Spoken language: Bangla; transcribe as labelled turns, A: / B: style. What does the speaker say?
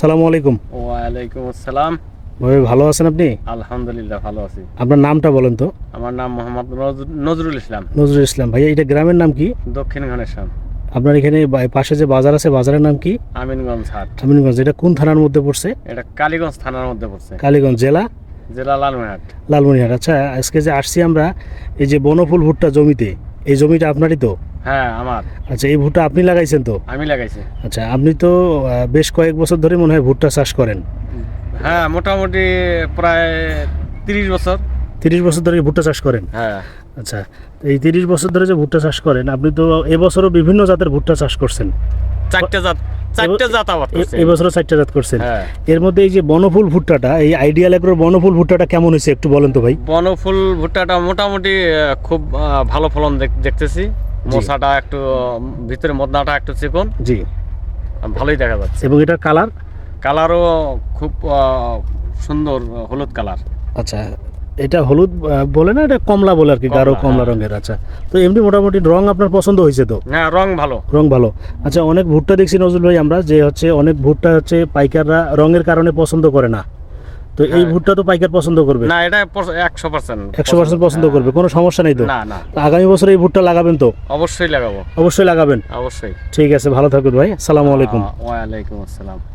A: সালামু আলাইকুম।
B: ওয়ালাইকুম আসসালাম।
A: ভাই ভালো আছেন আপনি?
B: আলহামদুলিল্লাহ ভালো আছি।
A: আপনার নামটা বলেন তো।
B: আমার নাম মোহাম্মদ নজরুল ইসলাম।
A: নজরুল ইসলাম। ভাইয়া এটা গ্রামের নাম কি?
B: দক্ষিণ ঘনেশ্যাম।
A: আপনার এখানে পাশে যে বাজার আছে বাজারের নাম কি?
B: আমিনগঞ্জ হাট।
A: আমিনগঞ্জ। এটা কোন থানার মধ্যে পড়ছে?
B: এটা কালীগঞ্জ থানার মধ্যে পড়ছে।
A: কালীগঞ্জ জেলা?
B: জেলা লালমহাট
A: লালমনিরহাট। আচ্ছা আজকে যে আসছি আমরা এই যে বনফুল ভুট্টা জমিতে এই জমিটা আপনারই তো?
B: হ্যাঁ আমার।
A: আচ্ছা এই ভুট্টা আপনি লাগাইছেন তো?
B: আমি লাগাইছি।
A: আচ্ছা আপনি তো বেশ কয়েক বছর ধরে মনে হয় ভুট্টা চাষ করেন।
B: হ্যাঁ মোটামুটি প্রায় তিরিশ বছর।
A: তিরিশ বছর ধরে ভুট্টা চাষ করেন?
B: হ্যাঁ।
A: আচ্ছা তো এই তিরিশ বছর ধরে যে ভুট্টা চাষ করেন আপনি তো এবছরও বিভিন্ন জাতের ভুট্টা চাষ করছেন।
B: চারটে জাত। চারটে জাত আবাদ
A: এ- চারটা জাত করছেন।
B: হ্যাঁ।
A: এর মধ্যে এই যে বনফুল ভুট্টাটা এই আইডিয়াল এগ্রোর বনফুল ভুট্টাটা কেমন হয়েছে একটু বলেন তো ভাই?
B: বনফুল ভুট্টাটা মোটামুটি খুব ভালো ফলন দেখ- দেখতেছি। মশাটা একটু ভিতরে মদনাটা একটু চিকন।
A: জি।
B: ভালোই দেখা যাচ্ছে।
A: এবং এটার কালার?
B: কালারও খুব আহ, সুন্দর হলুদ কালার।
A: আচ্ছা। এটা হলুদ বলে না এটা কমলা বলে আর কি গাঢ়
B: কমলা, হ্যাঁ।
A: রঙের আচ্ছা। তো এমনি মোটামুটি রং আপনার পছন্দ হয়েছে তো?
B: হ্যাঁ রং ভালো।
A: রং ভালো। আচ্ছা অনেক ভুট্টা দেখছি নজরুল ভাই আমরা যে হচ্ছে অনেক ভুট্টা হচ্ছে পাইকাররা রঙের কারণে পছন্দ করে না। তো এই
B: হ্যাঁ।
A: ভুট্টা তো পাইকার পছন্দ করবে?
B: না এটা একশো পার্সেন্ট
A: একশো পার্সেন্ট পছন্দ করবে কোনো সমস্যা নেই তো?
B: না না।
A: আগামী বছর এই ভুট্টা লাগাবেন তো?
B: অবশ্যই লাগাবো।
A: অবশ্যই লাগাবেন।
B: অবশ্যই।
A: ঠিক আছে ভালো থাকুন ভাই। সালামু আলাইকুম।
B: ওয়ালাইকুম আসসালাম।